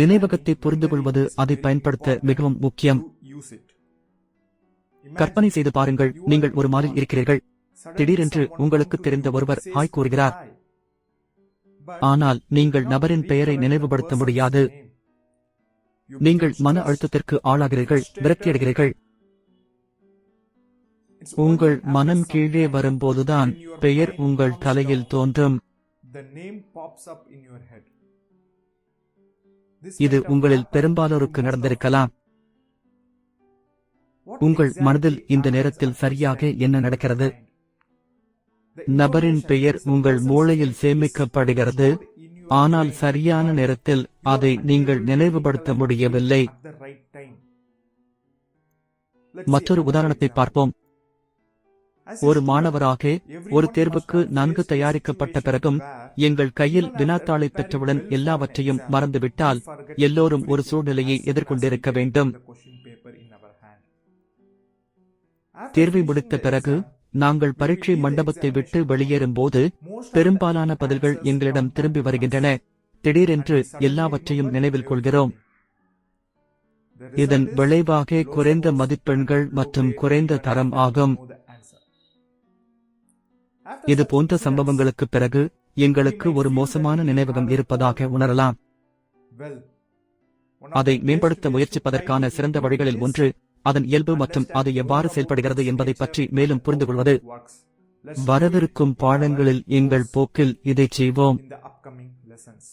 நினைவகத்தை புரிந்து கொள்வது அதை பயன்படுத்த மிகவும் முக்கியம். கற்பனை செய்து பாருங்கள் நீங்கள் ஒரு மாலில் இருக்கிறீர்கள். திடீரென்று உங்களுக்கு தெரிந்த ஒருவர் ஹாய் கூறுகிறார். ஆனால் நீங்கள் நபரின் பெயரை நினைவுபடுத்த முடியாது. நீங்கள் மன அழுத்தத்திற்கு ஆளாகிறீர்கள் விரக்தியடைகிறீர்கள். உங்கள் மனம் கீழே வரும்போதுதான் பெயர் உங்கள் தலையில் தோன்றும். இது உங்களில் பெரும்பாலோருக்கு நடந்திருக்கலாம். உங்கள் மனதில் இந்த நேரத்தில் சரியாக என்ன நடக்கிறது? நபரின் பெயர் உங்கள் மூளையில் சேமிக்கப்படுகிறது. ஆனால் சரியான நேரத்தில் அதை நீங்கள் நினைவுபடுத்த முடியவில்லை. மற்றொரு உதாரணத்தை பார்ப்போம். ஒரு மாணவராக ஒரு தேர்வுக்கு நன்கு தயாரிக்கப்பட்ட பிறகும் எங்கள் கையில் வினாத்தாளை பெற்றவுடன் எல்லாவற்றையும் மறந்துவிட்டால் எல்லோரும் ஒரு சூழ்நிலையை எதிர்கொண்டிருக்க வேண்டும். தேர்வை முடித்த பிறகு நாங்கள் பரீட்சை மண்டபத்தை விட்டு வெளியேறும்போது பெரும்பாலான பதில்கள் எங்களிடம் திரும்பி வருகின்றன. திடீரென்று எல்லாவற்றையும் நினைவில் கொள்கிறோம். இதன் விளைவாக குறைந்த மதிப்பெண்கள் மற்றும் குறைந்த தரம் ஆகும். இது போன்ற சம்பவங்களுக்குப் பிறகு எங்களுக்கு ஒரு மோசமான நினைவகம் இருப்பதாக உணரலாம். அதை மேம்படுத்த முயற்சிப்பதற்கான சிறந்த வழிகளில் ஒன்று அதன் இயல்பு மற்றும் அது எவ்வாறு செயல்படுகிறது என்பதை பற்றி மேலும் புரிந்து கொள்வது வரவிருக்கும் பாடங்களில் எங்கள் போக்கில் இதைச் செய்வோம்.